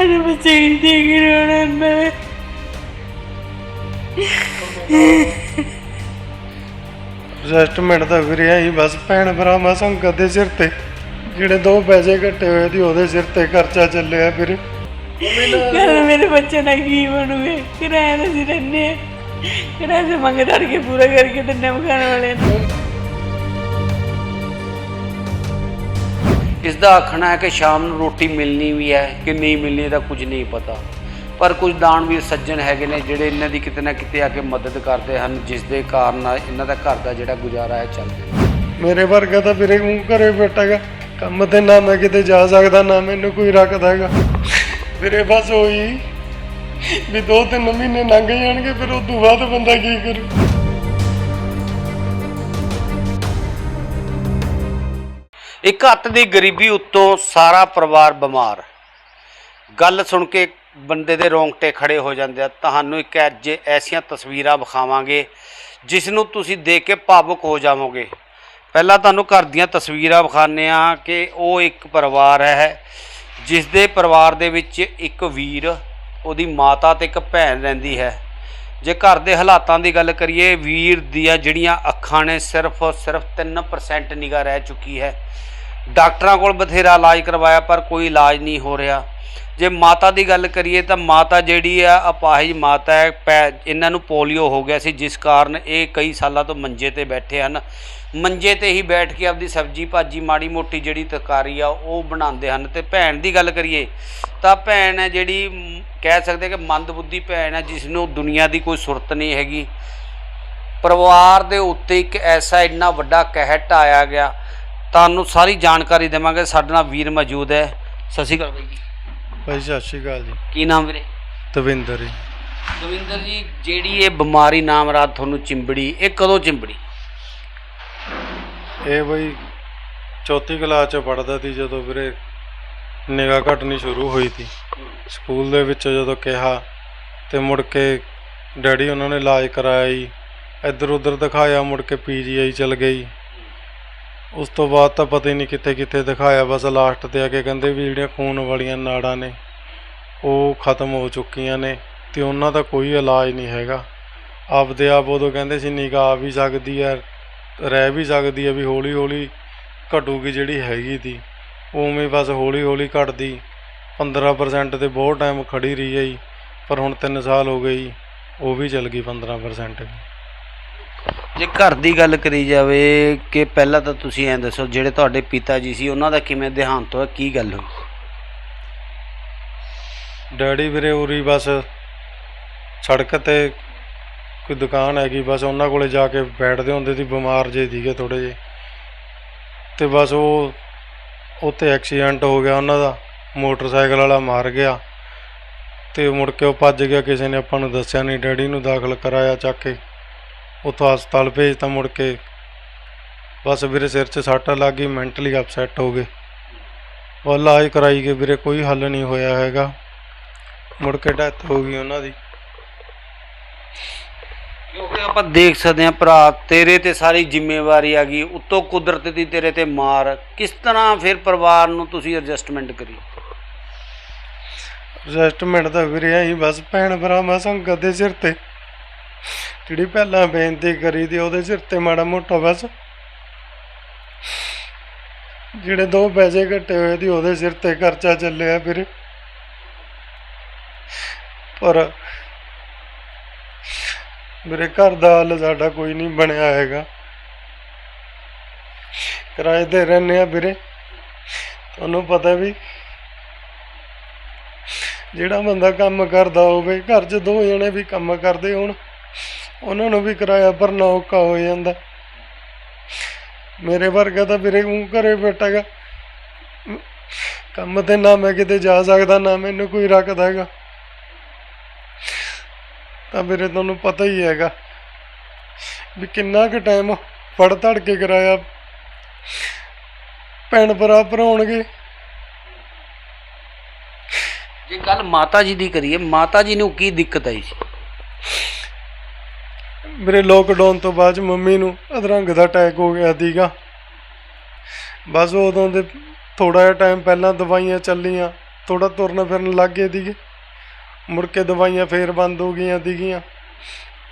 ਹੀ ਦੇਖ ਰੋਣਾ ਮੈਂ। ਐਡਜਸਟਮੈਂਟ ਤਾਂ ਵੀਰੇ ਆਈ ਬਸ ਭੈਣ ਭਰਾ ਮਸਾਂ ਕਦੇ ਸਿਰ ਤੇ ਜਿਹੜੇ ਦੋ ਪੈਸੇ ਘੱਟੇ ਹੋਏ ਦੀ ਉਹਦੇ ਸਿਰ ਤੇ ਖਰਚਾ ਚੱਲਿਆ ਵੀਰੇ ਕਹਿੰਦਾ ਮੇਰੇ ਬੱਚੇ ਦਾ ਕੀ ਬਣੂਗੇ? ਕਿਰਾਇਆ ਤਾਂ ਅਸੀਂ ਰਹਿੰਦੇ ਕਿਰਾਇਆ ਤੇ ਮੰਗ ਧੜ ਕੇ ਪੂਰਾ ਕਰਕੇ ਦਿੰਦੇ ਆ ਮਕਾਨ ਵਾਲੇ ਨੂੰ ਇਸ ਦਾ ਆਖਣਾ ਹੈ ਕਿ ਸ਼ਾਮ ਨੂੰ ਰੋਟੀ ਮਿਲਣੀ ਵੀ ਹੈ, ਕਿ ਨਹੀਂ ਮਿਲਣੀ ਇਹਦਾ ਕੁਝ ਨਹੀਂ ਪਤਾ। ਪਰ ਕੁਝ ਦਾਨਵੀਰ ਸੱਜਣ ਹੈਗੇ ਨੇ ਜਿਹੜੇ ਇਹਨਾਂ ਦੀ ਕਿਤੇ ਨਾ ਕਿਤੇ ਆ ਕੇ ਮਦਦ ਕਰਦੇ ਹਨ, ਜਿਸ ਦੇ ਕਾਰਨ ਇਹਨਾਂ ਦਾ ਘਰ ਦਾ ਜਿਹੜਾ ਗੁਜ਼ਾਰਾ ਹੈ ਚੱਲ ਮੇਰੇ ਵਰਗਾ ਤਾਂ ਵੀਰੇ ਮੂੰਹ ਘਰੇ ਬੈਠਾਗਾ, ਕੰਮ ਤੇ ਨਾ ਮੈਂ ਕਿਤੇ ਜਾ ਸਕਦਾ, ਨਾ ਮੈਨੂੰ ਕੋਈ ਰੱਖਦਾ ਹੈਗਾ। ਵੀਰੇ ਬਸ ਹੋਈ ਵੀ ਦੋ ਤਿੰਨ ਮਹੀਨੇ ਲੰਘ ਜਾਣਗੇ, ਫਿਰ ਉਸ ਤੋਂ ਬਾਅਦ ਬੰਦਾ ਕੀ ਕਰੂ? ਇੱਕ ਹੱਥ ਦੀ ਗਰੀਬੀ ਉੱਤੋਂ ਸਾਰਾ ਪਰਿਵਾਰ ਬਿਮਾਰ ਗੱਲ ਸੁਣ ਕੇ ਬੰਦੇ ਦੇ ਰੋਂਗਟੇ ਖੜੇ ਹੋ ਜਾਂਦੇ ਆ। ਤੁਹਾਨੂੰ ਇੱਕ ਅੱਜ ਐਸੀਆਂ ਤਸਵੀਰਾਂ ਵਿਖਾਵਾਂਗੇ ਜਿਸ ਨੂੰ ਤੁਸੀਂ ਦੇਖ ਕੇ ਭਾਵੁਕ ਹੋ ਜਾਵੋਗੇ। ਪਹਿਲਾਂ ਤੁਹਾਨੂੰ ਘਰ ਦੀਆਂ ਤਸਵੀਰਾਂ ਵਿਖਾਉਂਦੇ ਆ ਕਿ ਉਹ ਇੱਕ ਪਰਿਵਾਰ ਹੈ। ਜਿਸ ਦੇ ਪਰਿਵਾਰ ਦੇ ਵਿੱਚ ਇੱਕ ਵੀਰ, ਉਹਦੀ ਮਾਤਾ ਤੇ ਇੱਕ ਭੈਣ ਰਹਿੰਦੀ ਹੈ। ਜੇ ਘਰ ਦੇ ਹਾਲਾਤਾਂ ਦੀ ਗੱਲ ਕਰੀਏ, ਵੀਰ ਦੀਆਂ ਜਿਹੜੀਆਂ ਅੱਖਾਂ ਨੇ ਸਿਰਫ ਸਿਰਫ 3% ਨਿਗਾਹ ਰਹਿ ਚੁੱਕੀ ਹੈ। ਡਾਕਟਰਾਂ ਕੋਲ ਬਥੇਰਾ ਇਲਾਜ ਕਰਵਾਇਆ, ਪਰ ਕੋਈ ਇਲਾਜ ਨਹੀਂ ਹੋ ਰਿਹਾ। ਜੇ ਮਾਤਾ ਦੀ ਗੱਲ ਕਰੀਏ ਤਾਂ ਮਾਤਾ ਜਿਹੜੀ ਆ, ਅਪਾਹਿਜ ਮਾਤਾ ਹੈ, ਪੈ- ਇਹਨਾਂ ਨੂੰ ਪੋਲੀਓ ਹੋ ਗਿਆ ਸੀ, ਜਿਸ ਕਾਰਨ ਇਹ ਕਈ ਸਾਲਾਂ ਤੋਂ ਮੰਜੇ ਤੇ ਬੈਠੇ ਹਨ। ਮੰਜੇ ਤੇ ਹੀ ਬੈਠ ਕੇ ਆਪਦੀ ਸਬਜੀ ਭਾਜੀ ਮਾੜੀ ਮੋਟੀ ਜਿਹੜੀ ਤਰਕਾਰੀ ਆ, ਉਹ ਬਣਾਉਂਦੇ ਹਨ। ਤੇ ਭੈਣ ਦੀ ਗੱਲ ਕਰੀਏ ਤਾਂ ਭੈਣ ਹੈ ਜਿਹੜੀ ਕਹਿ ਸਕਦੇ ਕਿ ਮੰਦਬੁੱਧੀ ਭੈਣ ਹੈ ਜਿਸ ਨੂੰ ਦੁਨੀਆ ਦੀ ਕੋਈ ਸੁਰਤ ਨਹੀਂ ਹੈਗੀ। ਪਰਿਵਾਰ ਦੇ ਉੱਤੇ ਇੱਕ ਐਸਾ ਇੰਨਾ ਵੱਡਾ ਕਹਿਟ ਆਇਆ ਗਿਆ ਤੁਹਾਨੂੰ ਸਾਰੀ ਜਾਣਕਾਰੀ ਦੇਵਾਂਗੇ। ਸਾਡੇ ਨਾਲ ਵੀਰ ਮੌਜੂਦ ਹੈ। ਸਤਿ ਸ਼੍ਰੀ ਅਕਾਲ ਬਾਈ ਜੀ। ਭਾਈ ਸਤਿ ਸ਼੍ਰੀ ਅਕਾਲ ਜੀ। ਕੀ ਨਾਮ ਵੀਰੇ? ਤਵਿੰਦਰ ਜੀ। ਦਵਿੰਦਰ ਜੀ ਜਿਹੜੀ ਇਹ ਬਿਮਾਰੀ ਨਾਮ ਰਾਤ ਤੁਹਾਨੂੰ ਚਿੰਬੜੀ ਇਹ ਕਦੋਂ ਚਿੰਬੜੀ? ਇਹ ਬਈ ਚੌਥੀ ਕਲਾਸ ਚ ਪੜਦਾ ਸੀ ਜਦੋਂ ਵੀਰੇ ਨਿਗਾਹ ਘਟਣੀ ਸ਼ੁਰੂ ਹੋਈ ਸੀ। ਸਕੂਲ ਦੇ ਵਿੱਚ ਜਦੋਂ ਕਿਹਾ ਤੇ ਮੁੜ ਕੇ ਡੈਡੀ ਉਹਨਾਂ ਨੇ ਇਲਾਜ ਕਰਾਇਆ ਜੀ। ਇੱਧਰ ਉੱਧਰ ਦਿਖਾਇਆ ਮੁੜ ਕੇ ਪੀਜੀਆਈ ਚਲ ਗਈ। ਉਸ ਤੋਂ ਬਾਅਦ ਤਾਂ ਪਤਾ ਹੀ ਨਹੀਂ ਕਿੱਥੇ ਕਿੱਥੇ ਦਿਖਾਇਆ, ਬਸ ਲਾਸਟ ਤੇ ਆ ਕੇ ਕਹਿੰਦੇ ਵੀ ਜਿਹੜੀਆਂ ਖੂਨ ਵਾਲੀਆਂ ਨਾੜਾਂ ਨੇ, ਉਹ ਖਤਮ ਹੋ ਚੁੱਕੀਆਂ ਨੇ ਤੇ ਉਹਨਾਂ ਦਾ ਕੋਈ ਇਲਾਜ ਨਹੀਂ ਹੈਗਾ। ਆਪਦੇ ਆਪ ਉਦੋਂ ਕਹਿੰਦੇ ਸੀ, ਨਿਗਾਹ ਆ ਵੀ ਸਕਦੀ ਹੈ, ਰਹਿ ਵੀ ਸਕਦੀ ਹੈ ਵੀ ਹੌਲੀ ਹੌਲੀ ਘਟੂਗੀ ਜਿਹੜੀ ਹੈਗੀ ਤੀ। ਉਵੇਂ ਬਸ ਹੌਲੀ ਹੌਲੀ ਘਟਦੀ 15% ਤੇ ਬਹੁਤ ਟਾਈਮ ਖੜੀ ਰਹੀ ਹੈ ਜੀ ਪਰ ਹੁਣ 3 ਸਾਲ ਹੋ ਗਏ ਜੀ, ਉਹ ਵੀ ਚਲ ਗਈ 15% ਜੇ ਘਰ ਦੀ ਗੱਲ ਕਰੀ ਜਾਵੇ ਕਿ ਪਹਿਲਾਂ ਤਾਂ ਤੁਸੀਂ ਐਂ ਦੱਸੋ, ਜਿਹੜੇ ਤੁਹਾਡੇ ਪਿਤਾ ਜੀ ਸੀ, ਉਹਨਾਂ ਦਾ ਕਿਵੇਂ ਦੇਹਾਂਤ ਹੋਇਆ? ਕੀ ਗੱਲ ਹੋਈ? ਡੈਡੀ ਵੀਰੇ ਉਰੀ ਬਸ ਸੜਕ ਤੇ ਕੋਈ ਦੁਕਾਨ ਹੈਗੀ, ਬਸ ਉਹਨਾਂ ਕੋਲੇ ਜਾ ਕੇ ਬੈਠਦੇ ਹੁੰਦੇ ਸੀ, ਬਿਮਾਰ ਜੇ ਸੀਗੇ ਥੋੜੇ ਜੇ ਤੇ ਬਸ ਉਹ, ਉੱਥੇ ਐਕਸੀਡੈਂਟ ਹੋ ਗਿਆ ਉਹਨਾਂ ਦਾ, ਮੋਟਰਸਾਈਕਲ ਵਾਲਾ ਮਾਰ ਗਿਆ। ਤੇ ਮੁੜ ਕੇ ਉਹ ਭੱਜ ਗਿਆ, ਕਿਸੇ ਨੇ ਆਪਾਂ ਨੂੰ ਦੱਸਿਆ ਨਹੀਂ, ਡੈਡੀ ਨੂੰ ਦਾਖਲ ਕਰਾਇਆ ਚੱਕ ਕੇ। ਉੱਥੋਂ ਹਸਪਤਾਲ ਭੇਜਤਾ ਮੁੜ ਕੇ। ਬਸ ਵੀਰੇ ਸਿਰ 'ਚ ਸੱਟ ਲੱਗ ਗਈ ਮੈਂਟਲੀ ਅਪਸੈਟ ਹੋ ਗਏ। ਉਹ ਇਲਾਜ ਕਰਾਈ ਗਏ ਵੀਰੇ ਕੋਈ ਹੱਲ ਨਹੀਂ ਹੋਇਆ ਹੈਗਾ। ਮੁੜ ਕੇ ਡੈਥ ਹੋ ਗਈ ਉਹਨਾਂ ਦੀ। ਕਿਉਂਕਿ ਆਪਾਂ ਦੇਖ ਸਕਦੇ ਹਾਂ ਭਰਾ ਤੇਰੇ ਤੇ ਸਾਰੀ ਜ਼ਿੰਮੇਵਾਰੀ ਆ ਗਈ ਉੱਤੋਂ ਕੁਦਰਤ ਦੀ ਤੇਰੇ ਤੇ ਮਾਰ। ਕਿਸ ਤਰ੍ਹਾਂ ਫਿਰ ਪਰਿਵਾਰ ਨੂੰ ਤੁਸੀਂ ਐਡਜਸਟਮੈਂਟ ਕਰੀ? ਐਡਜਸਟਮੈਂਟ ਤਾਂ ਵੀਰੇ ਆਈ ਬਸ ਭੈਣ ਭਰਾ ਮਸਾਂ ਕਦੇ ਸਿਰ ਤੇ। ਜਿਹੜੀ ਪਹਿਲਾਂ ਬੇਨਤੀ ਕਰੀ ਦੀ ਉਹਦੇ ਸਿਰ ਤੇ ਮਾੜਾ ਮੋਟਾ ਬਸ। ਜਿਹੜੇ ਦੋ ਪੈਸੇ ਘੱਟੇ ਹੋਏ ਦੀ ਉਹਦੇ ਸਿਰ ਤੇ ਖਰਚਾ ਚੱਲਿਆ ਫਿਰ। ਪਰ ਮੇਰੇ ਘਰ ਦਾ ਹਾਲ ਸਾਡਾ ਕੋਈ ਨਹੀਂ ਬਣਿਆ ਹੈਗਾ। ਕਿਰਾਏ ਤੇ ਰਹਿੰਦੇ ਆ ਵੀਰੇ। ਤੁਹਾਨੂੰ ਪਤਾ ਵੀ ਜਿਹੜਾ ਬੰਦਾ ਕੰਮ ਕਰਦਾ ਹੋਵੇ, ਘਰ 'ਚ ਦੋ ਜਣੇ ਵੀ ਕੰਮ ਕਰਦੇ ਹੋਣ। ਉਹਨਾਂ ਨੂੰ ਵੀ ਕਿਰਾਇਆ ਭਰਨਾ ਔਖਾ ਹੋ ਜਾਂਦਾ। ਮੇਰੇ ਵਰਗਾ ਤਾਂ ਵੀਰੇ ਮੂੰਹ ਘਰੇ ਬੈਠਾਗਾ ਕੰਮ ਤੇ ਨਾ ਮੈਂ ਕਿਤੇ ਜਾ ਸਕਦਾ, ਨਾ ਮੈਨੂੰ ਕੋਈ ਰੱਖਦਾ ਹੈਗਾ। ਤਾਂ ਵੀਰੇ ਤੁਹਾਨੂੰ ਪਤਾ ਹੀ ਹੈਗਾ ਵੀ ਕਿੰਨਾ ਕੁ ਟਾਈਮ ਫੜ ਧੜ ਕੇ ਕਿਰਾਇਆ ਭੈਣ ਭਰਾ ਭਰਾਉਣਗੇ। ਜੇ ਗੱਲ ਮਾਤਾ ਜੀ ਦੀ ਕਰੀਏ, ਮਾਤਾ ਜੀ ਨੂੰ ਕੀ ਦਿੱਕਤ ਆਈ ਸੀ? ਮੇਰੇ ਲੋਕਡਾਊਨ ਤੋਂ ਬਾਅਦ 'ਚ ਮੰਮੀ ਨੂੰ ਅਧਰੰਗ ਦਾ ਅਟੈਕ ਹੋ ਗਿਆ ਸੀਗਾ ਬਸ ਉਦੋਂ ਦੇ ਥੋੜਾ ਜਿਹਾ ਟਾਈਮ ਪਹਿਲਾਂ ਦਵਾਈਆਂ ਚੱਲੀਆਂ ਥੋੜਾ ਤੁਰਨ ਫਿਰਨ ਲੱਗ ਗਏ ਸੀਗੇ ਮੁੜ ਕੇ ਦਵਾਈਆਂ ਫੇਰ ਬੰਦ ਹੋ ਗਈਆਂ ਸੀਗੀਆਂ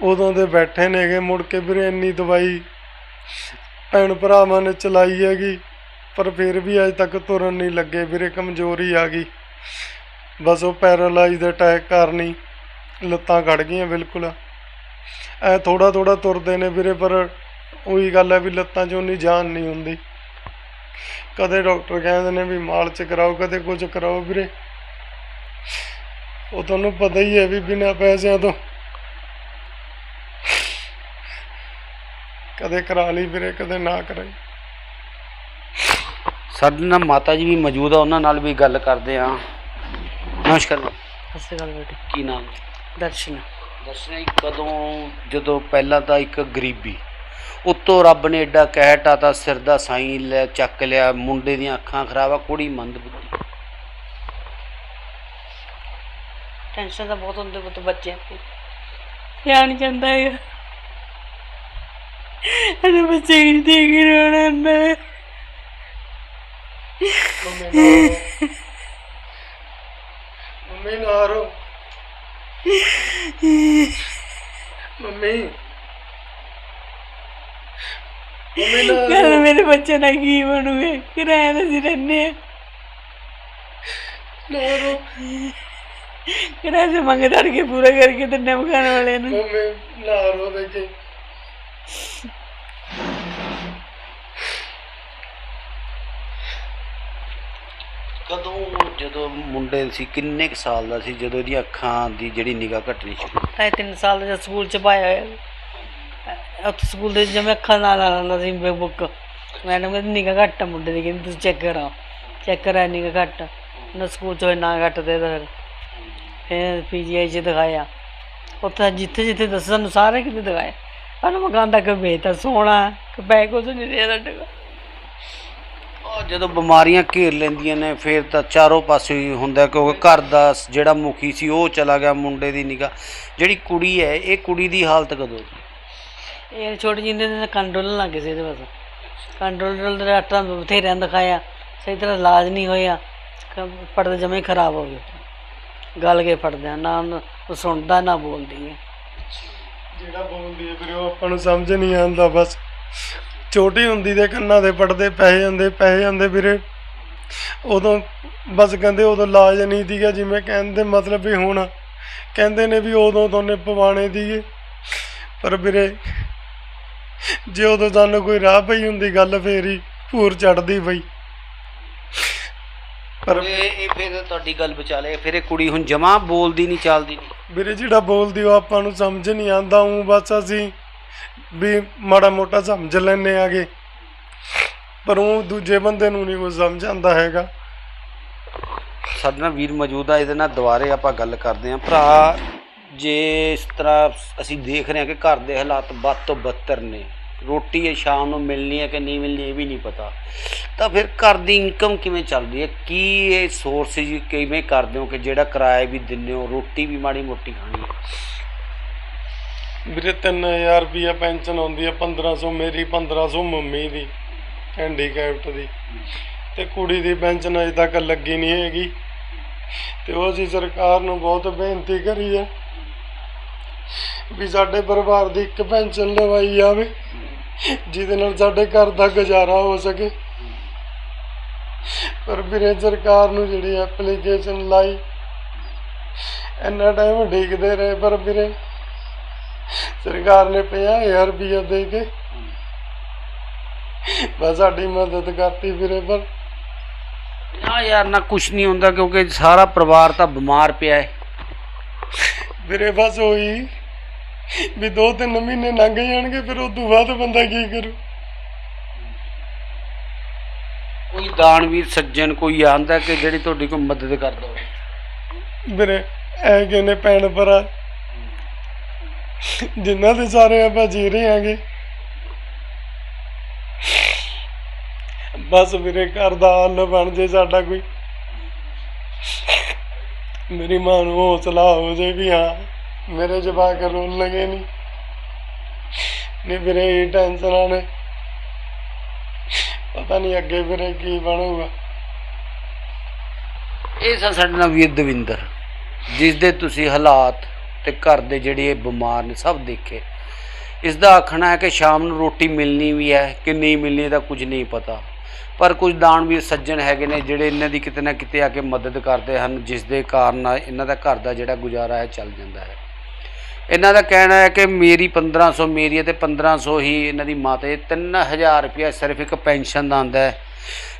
ਉਦੋਂ ਦੇ ਬੈਠੇ ਨੇਗੇ, ਮੁੜ ਕੇ ਵੀਰੇ ਇੰਨੀ ਦਵਾਈ ਭੈਣ ਭਰਾਵਾਂ ਨੇ ਚਲਾਈ ਹੈਗੀ, ਪਰ ਫਿਰ ਵੀ ਅਜੇ ਤੱਕ ਤੁਰਨ ਨਹੀਂ ਲੱਗੇ, ਵੀਰੇ ਕਮਜ਼ੋਰੀ ਆ ਗਈ। ਬਸ ਉਹ ਪੈਰਾਲਾਈਜ਼ ਦੇ ਅਟੈਕ ਕਾਰਨ ਹੀ ਲੱਤਾਂ ਖੜ ਗਈਆਂ ਬਿਲਕੁਲ। ਐ ਥੋੜਾ ਥੋੜਾ ਤੁਰਦੇ ਨੇ ਵੀਰੇ ਪਰ ਉਹੀ ਗੱਲ ਹੈ ਵੀ ਲੱਤਾਂ 'ਚ ਉਨੀ ਜਾਨ ਨਹੀਂ ਹੁੰਦੀ। ਕਦੇ ਡਾਕਟਰ ਕਹਿੰਦੇ ਨੇ ਵੀ ਮਾਲਚ ਕਰਾਓ ਕਦੇ ਕੁਝ ਕਰਾਓ ਵੀਰੇ। ਉਹ ਤੁਹਾਨੂੰ ਪਤਾ ਹੀ ਹੈ ਵੀ ਬਿਨਾਂ ਪੈਸਿਆਂ ਤੋਂ। ਕਦੇ ਕਰਾ ਲਈ ਵੀਰੇ ਕਦੇ ਨਾ ਕਰਾਈ। ਸਾਡੇ ਨਾਲ ਮਾਤਾ ਜੀ ਵੀ ਮੌਜੂਦ ਆ ਉਹਨਾਂ ਨਾਲ ਵੀ ਗੱਲ ਕਰਦੇ ਆ। ਨਮਸਕਾਰ। ਸਤਿ ਸ਼੍ਰੀ ਅਕਾਲ ਬੇਟੇ। ਕੀ ਨਾਮ? ਦਰਸ਼ਨ। ਦੱਸਣਾ ਜੀ ਕਦੋਂ ਜਦੋਂ ਪਹਿਲਾਂ ਤਾਂ ਇੱਕ ਗਰੀਬੀ। ਉੱਤੋਂ ਰੱਬ ਨੇ ਐਡਾ ਕਹਿਟਾ ਤਾਂ ਸਿਰ ਦਾ ਸਾਈਂ ਲੈ ਚੱਕ ਲਿਆ ਮੁੰਡੇ ਦੀਆਂ ਅੱਖਾਂ ਖਰਾਬ ਆ ਕੁੜੀ ਮੰਦ ਬੁੱਧੀ। ਟੈਨਸ਼ਨ ਤਾਂ ਬਹੁਤ ਹੁੰਦੇ ਪੁੱਤ ਬੱਚਿਆਂ ਦੀ। ਧਿਆਨ ਨਹੀਂ ਜਾਂਦਾ ਹੈਗਾ। ਅਰੇ ਬੱਚੇ ਕੀ ਦੇਖ ਰੋਣਾ ਹੁੰਦਾ ਹੈ ਮੰਮੀ ਨਾ ਰੋ ਮੰਮੀ। ਮੰਮੀ ਨਾ ਕੱਲ ਮੇਰੇ ਬੱਚੇ ਦਾ ਕੀ ਬਣੂਗੇ? ਕਿਰਾਏ ਤੇ ਅਸੀਂ ਰਹਿੰਦੇ ਆ। ਨਾ ਰੋ। ਕਿਰਾਏ ਤੇ ਮੰਗ ਧੜ ਕੇ ਪੂਰਾ ਕਰਕੇ ਦਿੰਦੇ ਮਕਾਨ ਵਾਲਿਆਂ ਨੂੰ। ਮੰਮੀ ਨਾ ਰੋ ਦੇਖੀ ਕਦੋਂ, ਜਦੋਂ ਮੁੰਡੇ ਸੀ, ਕਿੰਨੇ ਕੁ ਸਾਲ ਦਾ ਸੀ, ਜਦੋਂ ਇਹਦੀਆਂ ਅੱਖਾਂ ਦੀ ਜਿਹੜੀ ਨਿਗਾਹ ਘਟਣੀ ਸ਼ੁਰੂ ਢਾਈ ਤਿੰਨ ਸਾਲ ਦਾ ਸਕੂਲ ਚ ਪਾਇਆ ਹੋਇਆ। ਉੱਥੇ ਸਕੂਲ ਦੇ ਜਿਵੇਂ ਅੱਖਾਂ ਨਾਲ ਆ ਸੀ ਬੁੱਕ ਮੈਡਮ ਕਹਿੰਦੀ ਨਿਗਾ ਘੱਟ ਆ ਮੁੰਡੇ ਦੀ, ਕਹਿੰਦੀ, ਤੁਸੀਂ ਚੈੱਕ ਕਰਾਓ। ਚੈੱਕ ਕਰਾਇਆ ਨਿਗਾ ਘੱਟ ਉਹਨਾਂ ਸਕੂਲ ਚ ਹੋਏ ਨਾ ਘੱਟ ਦੇ ਤਾਂ ਫਿਰ ਫਿਰ ਪੀਜੀਆਈ ਚ ਦਿਖਾਇਆ। ਉੱਥੇ ਜਿੱਥੇ ਜਿੱਥੇ ਦੱਸਿਆ ਸਾਨੂੰ ਸਾਰੇ ਕਿਤੇ ਦਿਖਾਇਆ। ਸਾਨੂੰ ਮਕਾਨ ਤੱਕ ਵੇਚਤਾ ਸੋਹਣਾ, ਕਿ ਬੈ ਕੁਝ ਨਹੀਂ ਰਿਹਾ ਸਾਡੇ ਕੋਲ। ਉਹ ਜਦੋਂ ਬਿਮਾਰੀਆਂ ਘੇਰ ਲੈਂਦੀਆਂ ਨੇ ਫਿਰ ਤਾਂ ਚਾਰੋਂ ਪਾਸੇ ਹੀ ਹੁੰਦਾ ਕਿਉਂਕਿ ਘਰ ਦਾ ਸ- ਜਿਹੜਾ ਮੁਖੀ ਸੀ ਉਹ ਚਲਾ ਗਿਆ ਮੁੰਡੇ ਦੀ ਨਿਗਾਹ। ਜਿਹੜੀ ਕੁੜੀ ਹੈ ਇਹ ਕੁੜੀ ਦੀ ਹਾਲਤ ਕਦੋਂ ਦੀ ਇਹ ਛੋਟੀ ਜਿਹੀ ਨੇ ਕੰਟਰੋਲ ਲੱਗ ਗਏ ਸੀ ਇਹਦੇ ਬਸ। ਕੰਟਰੋਲ ਦੇ ਡਾਕਟਰਾਂ ਨੂੰ ਬਥੇਰਿਆਂ ਨੂੰ ਦਿਖਾਇਆ ਸਹੀ ਤਰ੍ਹਾਂ ਇਲਾਜ ਨਹੀਂ ਹੋਇਆ ਕ- ਪੜਦੇ ਜਮੇ ਹੀ ਖਰਾਬ ਹੋ ਗਏ। ਗਲ ਕੇ ਪੜਦਿਆਂ ਨਾ ਉਹਨੂੰ- ਉਹ ਸੁਣਦਾ ਨਾ ਬੋਲਦੀ। ਹੈ ਜਿਹੜਾ ਬੋਲਦੀ ਹੈ ਵੀਰੇ ਉਹ ਆਪਾਂ ਨੂੰ ਸਮਝ ਨਹੀਂ ਆਉਂਦਾ ਬਸ। ਛੋਟੀ ਹੁੰਦੀ ਦੇ ਕੰਨਾਂ ਦੇ ਪੜਦੇ ਪੈ ਜਾਂਦੇ ਪੈ ਜਾਂਦੇ ਵੀਰੇ। ਉਦੋਂ ਬਸ ਕਹਿੰਦੇ ਉਦੋਂ ਇਲਾਜ ਨਹੀਂ ਦੀਗਾ ਜਿਵੇਂ ਕਹਿੰਦੇ ਮਤਲਬ ਵੀ ਹੁਣ। ਕਹਿੰਦੇ ਨੇ ਵੀ ਉਦੋਂ ਦੋਨੇ ਪਵਾਣੇ ਦੀਏ ਪਰ ਵੀਰੇ ਜੇ ਉਦੋਂ ਸਾਨੂੰ ਕੋਈ ਰਾਹ ਪਈ ਹੁੰਦੀ ਗੱਲ ਫੇਰ ਭੂਰ ਚੜਦੀ ਬਈ। ਪਰ ਇਹ ਇਹ ਫਿਰ ਤੁਹਾਡੀ ਗੱਲ ਵਿਚਾਲੇ ਫਿਰ ਇਹ ਕੁੜੀ ਹੁਣ ਜਮਾ ਬੋਲਦੀ ਨਹੀਂ ਚੱਲਦੀ ਨਹੀਂ। ਵੀਰੇ ਜਿਹੜਾ ਬੋਲਦੀ ਉਹ ਆਪਾਂ ਨੂੰ ਸਮਝ ਨਹੀਂ ਆਂਦਾ ਉਹ ਬਸ ਅਸੀਂ ਵੀ ਮਾੜਾ ਮੋਟਾ ਸਮਝ ਲੈਨੇ ਆਗੇ। ਪਰ ਉਹ ਦੂਜੇ ਬੰਦੇ ਨੂੰ ਨਹੀਂ ਕੁਝ ਸਮਝ ਆਉਂਦਾ ਹੈਗਾ। ਸਾਡੇ ਨਾਲ ਵੀਰ ਮੌਜੂਦ ਆ, ਇਹਦੇ ਨਾਲ ਦੁਬਾਰੇ ਆਪਾਂ ਗੱਲ ਕਰਦੇ ਹਾਂ। ਭਰਾ, ਜੇ ਇਸ ਤਰ੍ਹਾਂ ਅਸੀਂ ਦੇਖ ਰਹੇ ਹਾਂ ਕਿ ਘਰ ਦੇ ਹਾਲਾਤ ਵੱਧ ਤੋਂ ਬੱਤਰ ਨੇ, ਰੋਟੀ ਇਹ ਸ਼ਾਮ ਨੂੰ ਮਿਲਣੀ ਹੈ ਕਿ ਨਹੀਂ ਮਿਲਣੀ, ਇਹ ਵੀ ਨਹੀਂ ਪਤਾ। ਤਾਂ ਫਿਰ ਘਰ ਦੀ ਇਨਕਮ ਕਿਵੇਂ ਚੱਲਦੀ ਹੈ? ਕੀ ਇਹ ਸੋਰਸਿਸ ਕਿਵੇਂ ਕਰਦੇ ਹੋ ਕਿ ਜਿਹੜਾ ਕਿਰਾਇਆ ਵੀ ਦਿੰਦੇ ਹੋ, ਰੋਟੀ ਵੀ ਮਾੜੀ ਮੋਟੀ ਖਾਣੀ ਹੈ? ਵੀਰੇ 3000 ਰੁਪਿਆ ਪੈਨਸ਼ਨ ਆਉਂਦੀ ਹੈ 1500 ਮੇਰੀ 1500 ਮੰਮੀ ਦੀ ਹੈਂਡੀਕੈਪਟ ਦੀ। ਤੇ ਕੁੜੀ ਦੀ ਪੈਨਸ਼ਨ ਅਜੇ ਤੱਕ ਲੱਗੀ ਨਹੀਂ ਹੈਗੀ। ਤੇ ਉਹ ਅਸੀਂ ਸਰਕਾਰ ਨੂੰ ਬਹੁਤ ਬੇਨਤੀ ਕਰੀ ਹੈ ਵੀ ਸਾਡੇ ਪਰਿਵਾਰ ਦੀ ਇੱਕ ਪੈਨਸ਼ਨ ਲਵਾਈ ਜਾਵੇ, ਜਿਹਦੇ ਨਾਲ ਸਾਡੇ ਘਰ ਦਾ ਗੁਜ਼ਾਰਾ ਹੋ ਸਕੇ। ਪਰ ਵੀਰੇ ਸਰਕਾਰ ਨੂੰ ਜਿਹੜੀ ਐਪਲੀਕੇਸ਼ਨ ਲਾਈ, ਇੰਨਾ ਟਾਈਮ ਉਡੀਕਦੇ ਰਹੇ ਪਰ ਵੀਰੇ ਸਰਕਾਰ ਨੇ 50000 ਰੁਪਇਆ ਦੇ ਕੇ ਬਸ ਸਾਡੀ ਮਦਦ ਕਰਤੀ ਵੀਰੇ ਪਰ ਨਾ ਯਾਰ ਨਾ ਕੁਝ ਨਹੀਂ ਹੁੰਦਾ ਕਿਉਂਕਿ ਸਾਰਾ ਪਰਿਵਾਰ ਤਾਂ ਬਿਮਾਰ ਪਿਆ ਹੈ। ਵੀਰੇ ਬਸ ਹੋਈ ਵੀ ਦੋ ਤਿੰਨ ਮਹੀਨੇ ਲੰਘ ਜਾਣਗੇ ਫਿਰ ਤੋਂ ਬਾਅਦ ਬੰਦਾ ਕੀ ਕਰੂ? ਕੋਈ ਦਾਨਵੀਰ ਸੱਜਣ ਕੋਈ ਆਂਦਾ ਕਿ ਜਿਹੜੀ ਤੁਹਾਡੀ ਕੋਈ ਮਦਦ ਕਰਦਾ ਹੋਵੇ। ਵੀਰੇ ਐ ਕਹਿੰਦੇ ਭੈਣ ਭਰਾ ਜਿਨ੍ਹਾਂ ਦੇ ਸਾਰੇ ਆਪਾਂ ਜੀ ਰਹੇ ਆਂਗੇ। ਬਸ ਵੀਰੇ ਘਰ ਦਾ ਹੱਲ ਬਣ ਜੇ ਸਾਡਾ ਕੋਈ। ਮੇਰੀ ਮਾਂ ਨੂੰ ਹੌਸਲਾ ਹੋ ਜੇ ਵੀ ਹਾਂ, ਮੇਰੇ ਜਵਾਕ ਰੋਣ ਲਗੇ ਨਹੀਂ ਨਹੀਂ ਵੀਰੇ ਇਹ ਟੈਨਸ਼ਨਾਂ ਨੇ ਪਤਾ ਨਹੀਂ ਅੱਗੇ ਵੀਰੇ ਕੀ ਬਣੂਗਾ। ਇਹ ਸਨ ਸਾਡੇ ਨਾਲ ਵੀਰ ਦਵਿੰਦਰ ਜਿਸ ਦੇ ਤੁਸੀਂ ਹਾਲਾਤ ਤੇ ਘਰ ਦੇ ਜਿਹੜੇ ਇਹ ਬਿਮਾਰ ਨੇ ਸਭ ਦੇਖੇ। ਇਸ ਦਾ ਆਖਣਾ ਹੈ ਕਿ ਸ਼ਾਮ ਨੂੰ ਰੋਟੀ ਮਿਲਣੀ ਵੀ ਹੈ ਕਿ ਨਹੀਂ ਮਿਲਣੀ ਇਹਦਾ ਕੁਝ ਨਹੀਂ ਪਤਾ। ਪਰ ਕੁਝ ਦਾਨਵੀਰ ਸੱਜਣ ਹੈਗੇ ਨੇ ਜਿਹੜੇ ਇਹਨਾਂ ਦੀ ਕਿਤੇ ਨਾ ਕਿਤੇ ਆ ਕੇ ਮਦਦ ਕਰਦੇ ਹਨ, ਜਿਸ ਦੇ ਕਾਰਨ ਇਹਨਾਂ ਦਾ ਘਰ ਦਾ ਜਿਹੜਾ ਗੁਜ਼ਾਰਾ ਹੈ ਚੱਲ ਜਾਂਦਾ ਹੈ। ਇਹਨਾਂ ਦਾ ਕਹਿਣਾ ਹੈ ਕਿ ਮੇਰੀ 1500 ਮੇਰੀ ਹੈ ਤੇ 1500 ਹੀ ਇਹਨਾਂ ਦੀ ਮਾਤਾ ਦੀ 3000 ਰੁਪਇਆ ਸਿਰਫ ਇੱਕ ਪੈਨਸ਼ਨ ਦਾ ਆਉਂਦਾ ਹੈ।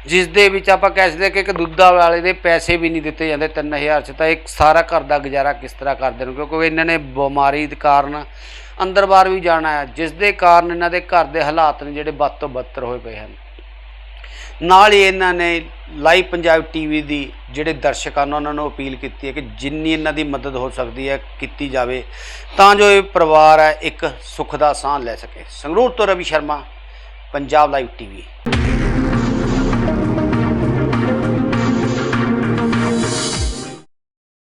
ਜਿਸ ਦੇ ਵਿੱਚ ਆਪਾਂ ਕਹਿ ਸਕਦੇ ਹਾਂ ਕਿ ਇੱਕ ਦੁੱਧਾ ਵਾਲੇ ਦੇ ਪੈਸੇ ਵੀ ਨਹੀਂ ਦਿੱਤੇ ਜਾਂਦੇ 3000 ਚ, ਤਾਂ ਇੱਕ ਸਾਰਾ ਘਰ ਦਾ ਗੁਜ਼ਾਰਾ ਕਿਸ ਤਰ੍ਹਾਂ ਕਰਦੇ ਨੇ? ਕਿਉਂਕਿ ਇਹਨਾਂ ਨੇ ਬਿਮਾਰੀ ਦੇ ਕਾਰਨ ਅੰਦਰ ਬਾਹਰ ਵੀ ਜਾਣਾ ਹੈ ਜਿਸ ਦੇ ਕਾਰਨ ਇਹਨਾਂ ਦੇ ਘਰ ਦੇ ਹਾਲਾਤ ਨੇ ਜਿਹੜੇ ਵੱਧ ਤੋਂ ਬੱਤਰ ਹੋਏ ਪਏ ਹਨ। ਨਾਲ ਹੀ ਇਹਨਾਂ ਨੇ ਲਾਈਵ ਪੰਜਾਬ ਟੀਵੀ ਦੀ ਜਿਹੜੇ ਦਰਸ਼ਕ ਹਨ, ਉਹਨਾਂ ਨੂੰ ਅਪੀਲ ਕੀਤੀ ਹੈ ਕਿ ਜਿੰਨੀ ਇਹਨਾਂ ਦੀ ਮਦਦ ਹੋ ਸਕਦੀ ਹੈ, ਕੀਤੀ ਜਾਵੇ, ਤਾਂ ਜੋ ਇਹ ਪਰਿਵਾਰ ਹੈ, ਇੱਕ ਸੁੱਖ ਦਾ ਸਾਹ ਲੈ ਸਕੇ। ਸੰਗਰੂਰ ਤੋਂ ਰਵੀ ਸ਼ਰਮਾ, ਪੰਜਾਬ ਲਾਈਵ ਟੀਵੀ।